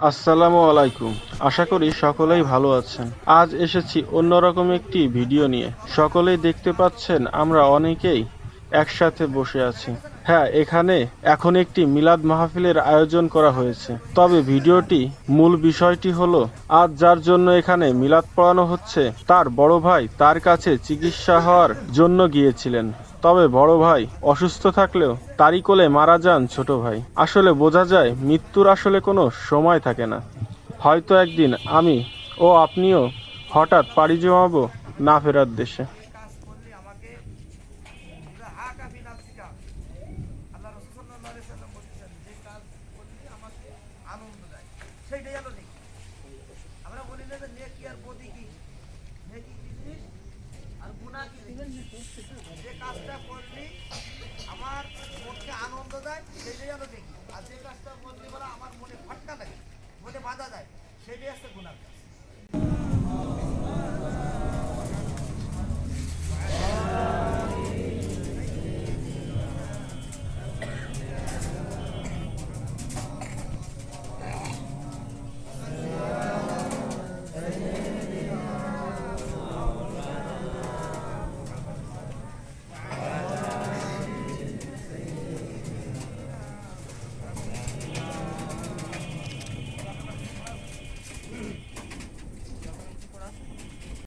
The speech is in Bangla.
আসসালামু আলাইকুম। আশা করি সকলেই ভালো আছেন। আজ এসেছি অন্যরকম একটি ভিডিও নিয়ে। সকলেই দেখতে পাচ্ছেন, আমরা অনেকেই একসাথে বসে আছি। হ্যাঁ এখানে এখন একটি মিলাদ মাহফিলের আয়োজন করা হয়েছে। তবে ভিডিওটি মূল বিষয়টি হলো, আজ যার জন্য এখানে মিলাদ পড়ানো হচ্ছে, তার বড় ভাই তার কাছে চিকিৎসা হওয়ার জন্য গিয়েছিলেন। তবে বড় ভাই অসুস্থ থাকলেও তারই কোলে মারা যান ছোট ভাই। আসলে বোঝা যায়, মৃত্যুর আসলে কোনো সময় থাকে না। হয়তো একদিন আমি ও আপনিও হঠাৎ পাড়ি জমাবো না ফেরার দেশে। পুরা হা কাফি নাফসিকা আল্লাহ রসুল আলাইহি সাল্লাম বলেছেন, যে কাজ করলে আমাকে আনন্দ দেয়, সেইটাই হলো নেকি? আমরা বলি না যে নেকি আর বদি কি? নেকি কি জিনিস? আর গুনাহ কি যে কাজটা করলে আমার মনকে আনন্দ দেয়, সেইটাই হলো নেকি? আর যে কাজটা করলে বলে আমার মনে ফাটকা লাগে মনে বাধা দেয়, সেইটাই হচ্ছে গুনাহ। কাজ